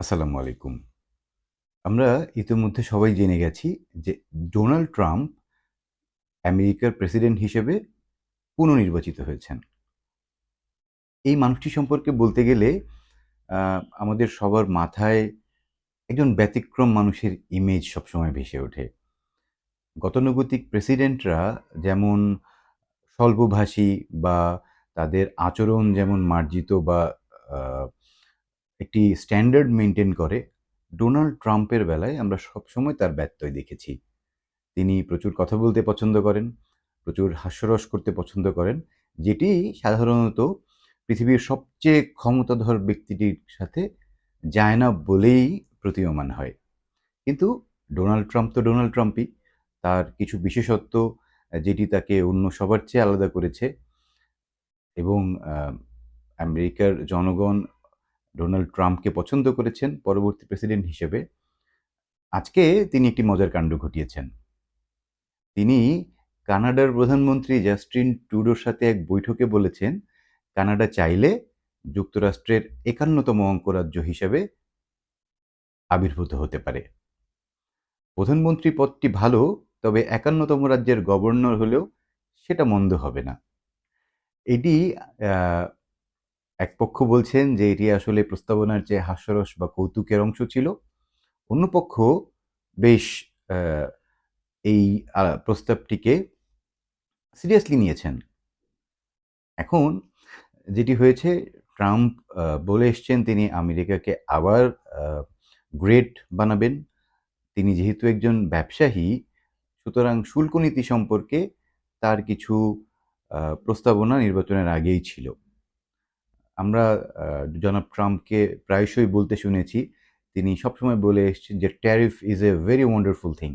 আসসালামু আলাইকুম। আমরা ইতিমধ্যে সবাই জেনে গেছি যে ডোনাল্ড ট্রাম্প আমেরিকার প্রেসিডেন্ট হিসেবে পুনর্নির্বাচিত হয়েছেন। এই মানুষটি সম্পর্কে বলতে গেলে আমাদের সবার মাথায় একজন ব্যতিক্রম মানুষের ইমেজ সবসময় ভেসে ওঠে। গতানুগতিক প্রেসিডেন্টরা যেমন স্বল্পভাষী বা তাদের আচরণ যেমন মার্জিত বা একটি স্ট্যান্ডার্ড মেনটেন করে। ডোনাল্ড ট্রাম্পের বেলায় আমরা সবসময় তার ব্যত্যয় দেখেছি। তিনি প্রচুর কথা বলতে পছন্দ করেন, প্রচুর হাস্যরস করতে পছন্দ করেন, যেটি সাধারণত পৃথিবীর সবচেয়ে ক্ষমতাধর ব্যক্তিটির সাথে যায় না বলেই প্রতীয়মান হয়। কিন্তু ডোনাল্ড ট্রাম্প তো ডোনাল্ড ট্রাম্পই। তার কিছু বিশেষত্ব, যেটি তাকে অন্য সবার চেয়ে আলাদা করেছে এবং আমেরিকার জনগণ ডোনাল্ড ট্রাম্পকে পছন্দ করেছেন পরবর্তী প্রেসিডেন্ট হিসেবে। আজকে তিনি একটি মজার কাণ্ড ঘটিয়েছেন। তিনি কানাডার প্রধানমন্ত্রী জাস্টিন টুডোর সাথে এক বৈঠকে বলেছেন, কানাডা চাইলে যুক্তরাষ্ট্রের একান্নতম অঙ্গরাজ্য হিসেবে আবির্ভূত হতে পারে। প্রধানমন্ত্রী পদটি ভালো, তবে একান্নতম রাজ্যের গভর্নর হলেও সেটা মন্দ হবে না। এটি এক পক্ষ বলছেন যে এটি আসলে প্রস্তাবনার যে হাস্যরস বা কৌতুকের অংশ ছিল। অন্য পক্ষ বেশ এই প্রস্তাবটিকে সিরিয়াসলি নিয়েছেন। এখন যেটি হয়েছে, ট্রাম্প বলে এসছেন তিনি আমেরিকাকে আবার গ্রেট বানাবেন। তিনি যেহেতু একজন ব্যবসায়ী, সুতরাং শুল্ক নীতি সম্পর্কে তার কিছু প্রস্তাবনা নির্বাচনের আগেই ছিল। আমরা জনাব ট্রাম্পকে প্রায়শই বলতে শুনেছি, তিনি সবসময় বলে এসেছেন যে tariff is a very wonderful thing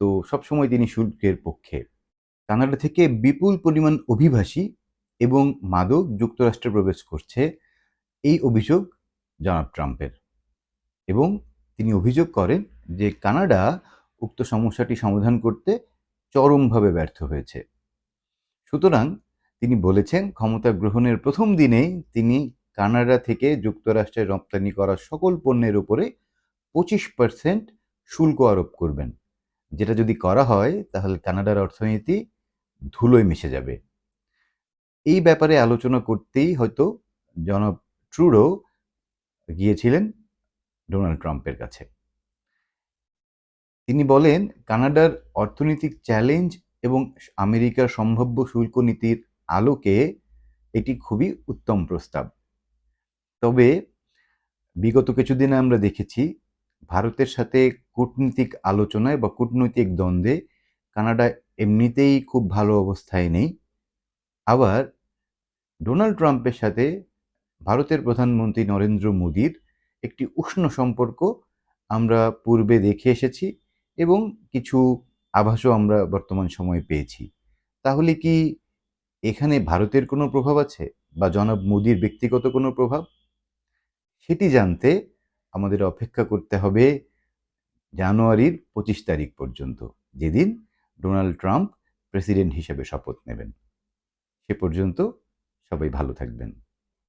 তো সবসময় তিনি শুল্কের পক্ষে। কানাডা থেকে বিপুল পরিমাণ অভিবাসী এবং মাদক যুক্তরাষ্ট্রে প্রবেশ করছে এই অভিযোগ জনাব ট্রাম্পের। এবং তিনি অভিযোগ করেন যে কানাডা উক্ত সমস্যাটি সমাধান করতে চরমভাবে ব্যর্থ হয়েছে। সুতরাং তিনি বলেছেন, ক্ষমতা গ্রহণের প্রথম দিনেই তিনি কানাডা থেকে যুক্তরাষ্ট্রে রপ্তানি করা সকল পণ্যের উপরে পঁচিশ পার্সেন্ট শুল্ক আরোপ করবেন। যেটা যদি করা হয়, তাহলে কানাডার অর্থনীতি ধুলোয় মিশে যাবে। এই ব্যাপারে আলোচনা করতেই হয়তো জনাব ট্রুডো গিয়েছিলেন ডোনাল্ড ট্রাম্পের কাছে। তিনি বলেন, কানাডার অর্থনৈতিক চ্যালেঞ্জ এবং আমেরিকার সম্ভাব্য শুল্ক নীতির আলোকে এটি খুবই উত্তম প্রস্তাব। তবে বিগত কিছুদিনে আমরা দেখেছি ভারতের সাথে কূটনীতিক আলোচনায় বা কূটনৈতিক দ্বন্দ্বে কানাডা এমনিতেই খুব ভালো অবস্থায় নেই। আবার ডোনাল্ড ট্রাম্পের সাথে ভারতের প্রধানমন্ত্রী নরেন্দ্র মোদীর একটি উষ্ণ সম্পর্ক আমরা পূর্বে দেখে এসেছি এবং কিছু আভাসও আমরা বর্তমান সময়ে পেয়েছি। তাহলে কি এখানে ভারতের কোনো প্রভাব আছে বা জনাব মোদির ব্যক্তিগত কোনো প্রভাব? সেটি জানতে আমাদের অপেক্ষা করতে হবে জানুয়ারির পঁচিশ তারিখ পর্যন্ত, যেদিন ডোনাল্ড ট্রাম্প প্রেসিডেন্ট হিসেবে শপথ নেবেন। সে পর্যন্ত সবাই ভালো থাকবেন।